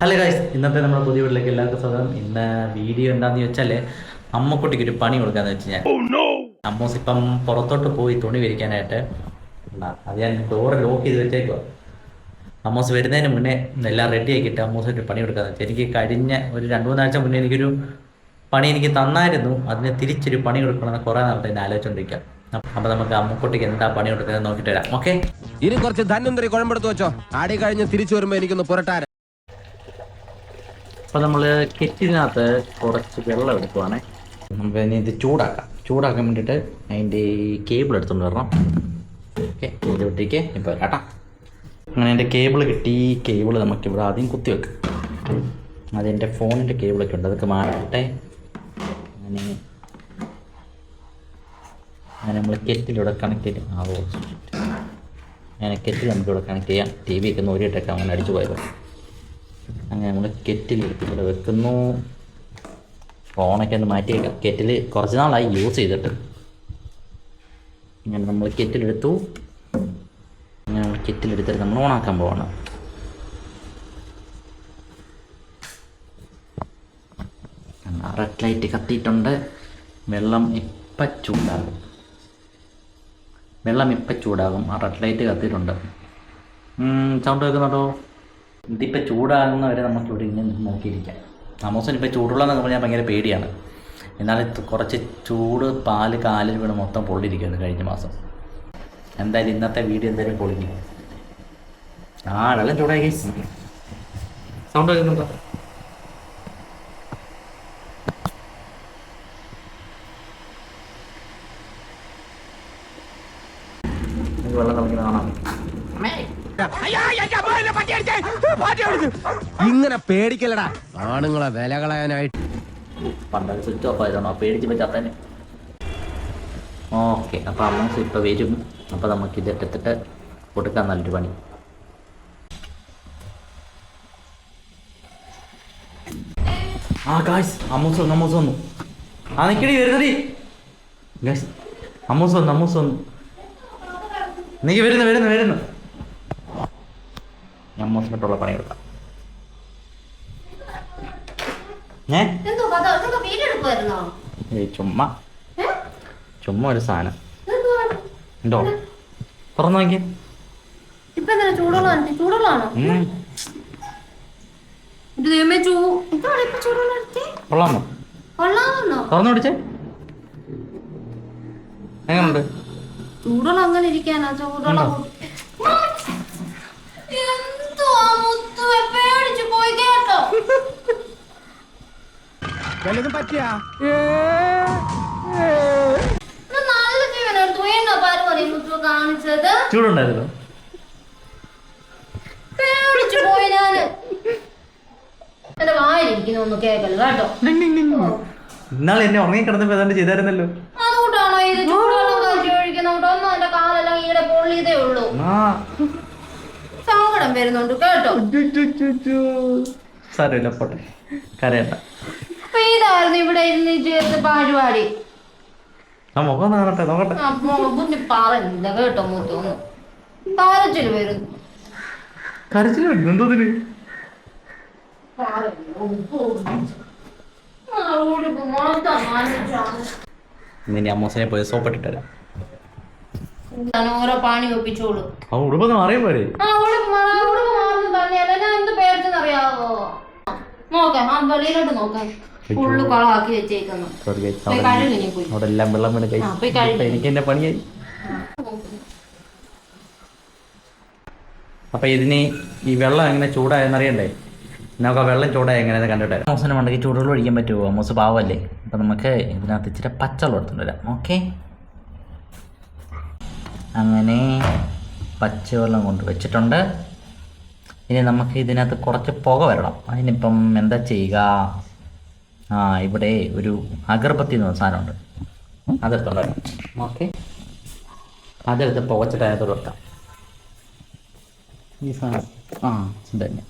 Hello guys ഇന്നത്തെ നമ്മുടെ പുതിയ വീട്ടിലേക്ക് എല്ലാവർക്കും സ്വാഗതം. ഇന്ന് വീഡിയോ എന്താന്ന് ചോദിച്ചാൽ അമ്മക്കുട്ടിക്ക് ഒരു പണി കൊടുക്കാന്ന് വെച്ച് ഞാൻ അമ്മൂസ് ഇപ്പം പുറത്തോട്ട് പോയി തുണി വിരിക്കാനായിട്ട്. അത് ഞാൻ ഡോറ് ലോക്ക് ചെയ്ത് വെച്ചേക്കുക അമ്മൂസ് വരുന്നതിന് മുന്നേ എല്ലാം റെഡി ആക്കിയിട്ട് അമ്മൂസ് ഒരു പണി കൊടുക്കാന്ന് വെച്ചാൽ എനിക്ക് കഴിഞ്ഞ ഒരു രണ്ട് മൂന്നാഴ്ച മുന്നേ എനിക്കൊരു പണി എനിക്ക് തന്നായിരുന്നു. അതിന് തിരിച്ചൊരു പണി കൊടുക്കണമെന്ന് കുറേ നാളത്തെ എന്നെ ആലോചിച്ചുകൊണ്ടിരിക്കാം അപ്പൊ നമുക്ക് അമ്മക്കുട്ടിക്ക് എന്താ പണി കൊടുക്കുന്നത് നോക്കിട്ട് വരാം. ഓക്കെ ഇനി കുറച്ച് ധന്വന്തരി കുഴമ്പെടുത്ത് വെച്ചോ. ആടി കഴിഞ്ഞ് തിരിച്ചു വരുമ്പോ എനിക്കൊന്ന് പുരട്ടാര അപ്പോൾ നമ്മൾ കെറ്റിനകത്ത് കുറച്ച് വെള്ളം എടുക്കുവാണേ. നമുക്ക് ഇനി ഇത് ചൂടാക്കാം. ചൂടാക്കാൻ വേണ്ടിട്ട് അതിന്റെ കേബിൾ എടുത്തുകൊണ്ട് വരണം. ഓക്കെ ഇത് വിട്ടേക്ക്. ഇപ്പോൾ കേട്ടാ. അങ്ങനെ എന്റെ കേബിൾ കിട്ടി. കേബിൾ നമുക്ക് ഇവിടെ ആദ്യം കുത്തി വെക്കാം. അതെന്റെ ഫോണിന്റെ കേബിളൊക്കെ ഉണ്ട്. അതൊക്കെ മാറട്ടെ. അങ്ങനെ അങ്ങനെ നമ്മൾ കെറ്റിലൂടെ കണക്ട് ചെയ്യും ആ ഓ അങ്ങനെ കെറ്റിൽ നമുക്കിവിടെ കണക്ട് ചെയ്യാം. ടി വി ഒക്കെ നോരിയിട്ടൊക്കെ അങ്ങനെ അടിച്ചു പോയത്. അങ്ങനെ നമ്മൾ കെറ്റിലെടുത്ത് ഇവിടെ വെക്കുന്നു. ഫോണൊക്കെ ഒന്ന് മാറ്റി വെക്കാം കെറ്റിൽ കുറച്ച് നാളായി യൂസ് ചെയ്തിട്ട്. ഇങ്ങനെ നമ്മൾ കെറ്റിലെടുത്തു. അങ്ങനെ നമ്മൾ കെറ്റിലെടുത്തിട്ട് നമ്മൾ ഓണാക്കാൻ പോവാണ്. റെഡ് ലൈറ്റ് കത്തിയിട്ടുണ്ട്. വെള്ളം ഇപ്പം ചൂടാകും. വെള്ളം ഇപ്പം ചൂടാകും. ആ റെഡ് ലൈറ്റ് കത്തിയിട്ടുണ്ട്. സൗണ്ട് കേൾക്കുന്നുണ്ടോ? ഇതിപ്പോൾ ചൂടാകുന്നവരെ നമുക്ക് നമുക്കിവിടെ ഇങ്ങനെ നോക്കിയിരിക്കാം. താമസം ഇപ്പോൾ ചൂടുള്ളതെന്ന് പറഞ്ഞാൽ ഭയങ്കര പേടിയാണ്. എന്നാൽ കുറച്ച് ചൂട് പാൽ കാലിൽ വീണ് മൊത്തം പൊള്ളിയിരിക്കുന്നു കഴിഞ്ഞ മാസം. എന്തായാലും ഇന്നത്തെ വീഡിയോ എന്തായാലും പൊളിഞ്ഞു. ആ വെള്ളം ചൂടായി സൗണ്ട് കേൾക്കുന്നുണ്ടോ വെള്ളം തിളങ്ങി കാണാം. ഇങ്ങനെ പേടിക്കലടാ ആണുങ്ങളെ വില കളയാനായിട്ട്. പണ്ടൊക്കെ സ്വിച്ച് ഓഫ് ആയതാണോ പേടിച്ച് പറ്റാത്തന്നെ ഓക്കെ അപ്പോൾ അമ്മൂസ് ഇപ്പോൾ വരും. അപ്പോൾ നമുക്ക് ഇത് എടുത്തിട്ട് കൊടുക്കാൻ നല്ലൊരു പണി. ആ ഗായ്സ് അമ്മൂസ് വന്നു അമ്മൂസ് വന്നു. ആ നിൽക്കടി വരുന്നടി. ഗായ്സ് അമ്മൂസ് വന്നു അമ്മൂസ് വന്നു. നീ വരുന്നു വരുന്നു വരുന്നു. അമ്മൂസിനോട്ടുള്ള പണി പണിയെടുക്കാം ഏ? ചുമ്മാ? ചുമ്മാ ഒരു സാധനം? ഉണ്ടോ? തുറന്നു നോക്കി കൊള്ളാമോ? കൊള്ളാമെന്നോ? തുറന്നു പിടിച്ചേ. എങ്ങനുണ്ട്? ചൂടുള്ള അങ്ങനെ ഇരിക്കാനാ ചൂടുള്ള ഒന്ന് പറ്റിയാ? ചൂടുണ്ടായിരുന്നു. ഇന്നാൾ എന്നെ ഉറങ്ങി കിടന്നപ്പോ ഏതാണ്ട് ചെയ്തായിരുന്നല്ലോ. അതുകൊണ്ടാണോ ഇത് ചൂടുവെള്ളം കാച്ചി ഒഴിക്കുന്നുണ്ട് ഒന്നും എന്റെ കാലെല്ലാം ഈടെ പൊള്ളിയതേ ഉള്ളൂ. ആ. സങ്കടം വരുന്നുണ്ട് കേട്ടോ. സാരമില്ല പോട്ടെ. കരയണ്ട. അപ്പൊ ഇവിടെ ഇരുന്ന് ആ മുഖം നോക്കട്ടെ. മുന്നേ പറഞ്ഞില്ല കേട്ടോ മൂത്തൊന്ന് കരച്ചിൽ വരുന്നു എന്തോതിന് നിന്നെ അമ്മോസനെ പോയി സോപ്പിട്ടിട്ട് ഞാൻ ഓരോ പാണി ഒപ്പിച്ചോളൂ മാറിയ പോരെ. ഉടുപ്പ് മാറുന്നു തന്നെയല്ല. എന്ത് പേടിച്ചെന്നറിയാവോ? നോക്കാം ആ വെളിയിലോട്ട് നോക്കാം. ഫുള്ള് വെച്ചേക്കുന്നു. അവിടെ എല്ലാം വെള്ളം വീണ് എനിക്ക് എന്റെ പണിയായി അപ്പൊ ഇതിന് ഈ വെള്ളം എങ്ങനെ ചൂടായെന്ന് അറിയണ്ടേ? നമുക്ക് ആ വെള്ളം ചൂടായ എങ്ങനെയാണെന്ന് കണ്ടിട്ട് മോസിന് ഉണ്ടെങ്കിൽ ചൂടുവെള്ളം ഒഴിക്കാൻ പറ്റുമോ? മോസ് പാവല്ലേ? അപ്പൊ നമുക്ക് ഇതിനകത്ത് ഇച്ചിരി പച്ചവെള്ളം എടുത്തുകൊണ്ട് വരാം. ഓക്കെ? അങ്ങനെ പച്ചവെള്ളം കൊണ്ട് വെച്ചിട്ടുണ്ട്. ഇനി നമുക്ക് ഇതിനകത്ത് കുറച്ച് പുക വരണം. അതിനിപ്പം എന്താ ചെയ്യുക? ആ ഇവിടെ ഒരു അഗർബത്തി എന്ന് പറഞ്ഞ സാധനമുണ്ട് അതെടുത്തോണ്ട് ഓക്കെ. അതെടുത്ത് പോകച്ചിട്ട് അതിനകത്തോട് വെക്കാം. ഈ സാധനം. ആ തന്നെ.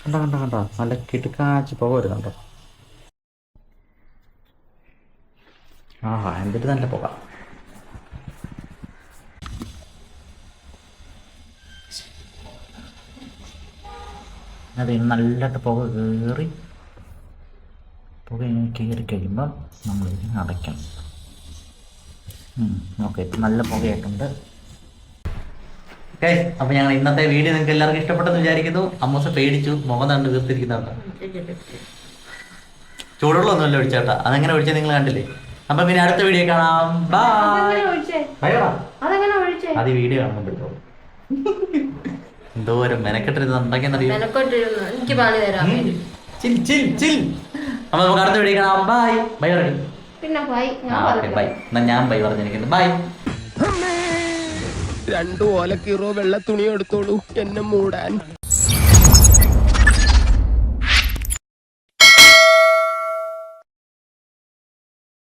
കണ്ട കണ്ട കണ്ട? നല്ല കിടുക്കാച്ച് പുക വരുന്നുണ്ടോ ആ എന്തിട്ട് നല്ല പുക. അത് നല്ലതായിട്ട് പുക കയറി പുക ഇങ്ങനെ കയറി കഴിയുമ്പം നമ്മൾ ഇതിനെ അടയ്ക്കണം. ഓക്കെ നല്ല പുകയായിട്ടുണ്ട്. ഓക്കെ അപ്പൊ ഞങ്ങൾ ഇന്നത്തെ വീഡിയോ നിങ്ങൾക്ക് എല്ലാവർക്കും ഇഷ്ടപ്പെട്ടെന്ന് വിചാരിക്കുന്നു. അമ്മൂസ പേടിച്ചു മുഖം തണ്ട് തീർത്തിരിക്കുന്നുണ്ട് ചൂടുള്ളൊന്നുമല്ല ഒഴിച്ചേട്ടാ അതങ്ങനെ ഒഴിച്ചാൽ നിങ്ങൾ കണ്ടില്ലേ? അപ്പൊ പിന്നെ അടുത്ത വീഡിയോ കാണാം. ബൈ അത് വീഡിയോ കാണുന്നുണ്ടല്ലോ എന്തോരം മെനക്കെട്ടിരുന്ന് ഉണ്ടാക്കിയെന്നറിയോ? മെനക്കൊണ്ടിരുന്നു എനിക്ക് ചിൽ ചിൽ ചിൽ. അപ്പൊ നമുക്ക് അടുത്ത വീഡിയോ ബൈ ബൈ പിന്നെ ബൈ എന്നാ ഞാൻ ബൈ പറഞ്ഞിരിക്കുന്നു. ബൈ രണ്ടു ഓലക്കീറോ വെള്ള തുണി എടുത്തോളൂ. എന്നെ മൂടാൻ.